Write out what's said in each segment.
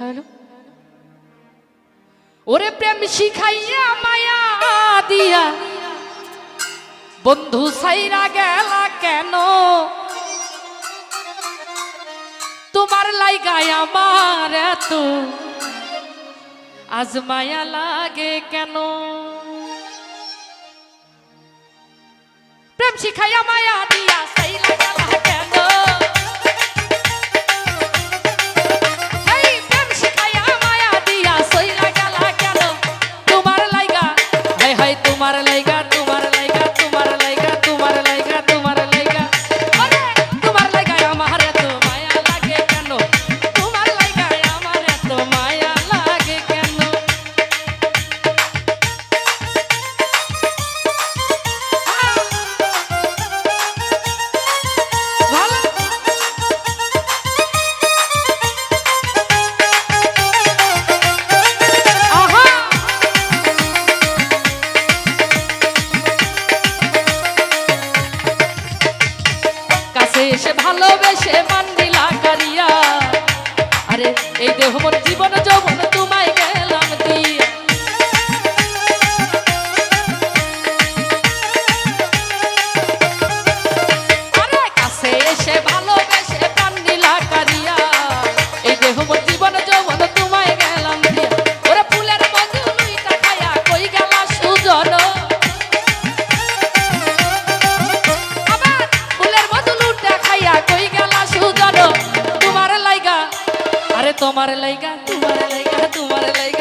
Hello? ওরে প্রেম শিখাইয়া মায়া দিয়া। বন্ধু সাইরা গেলা কেন? তোমার লাইগায় আমার এত। আজ মায়া লাগে কেন? প্রেম শিখাইয়া মায়া দিয়া সাইরা গেলা কেন? ভালোবেসে মান্ডিলা দিলা কারিয়া। আরে এই দেহ মন তোমার লাইগা তোমার লাইগা তোমার লাইগা।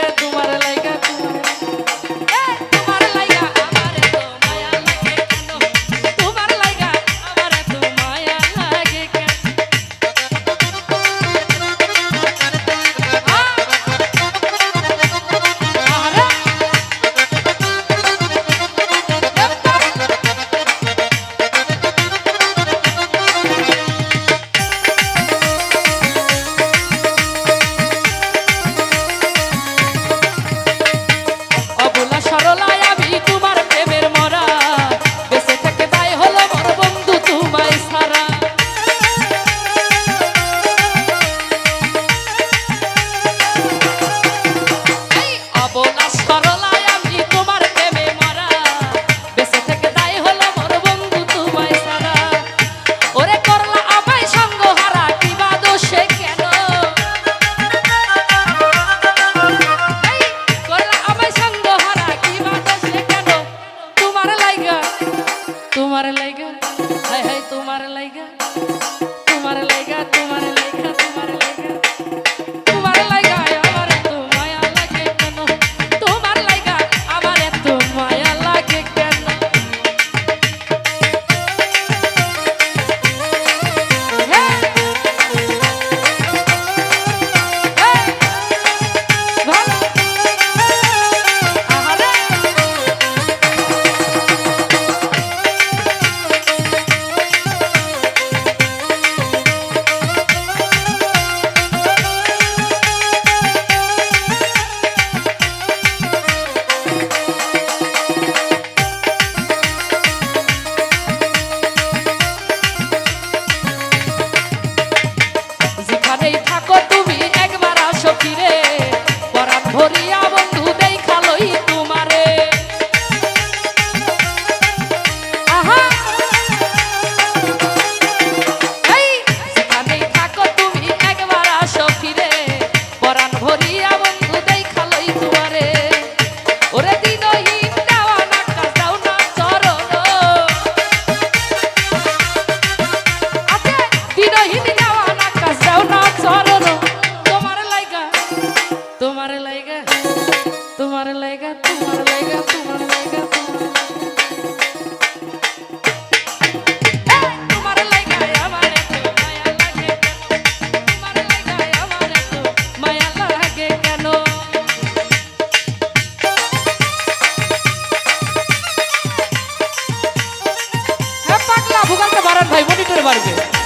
পারবে।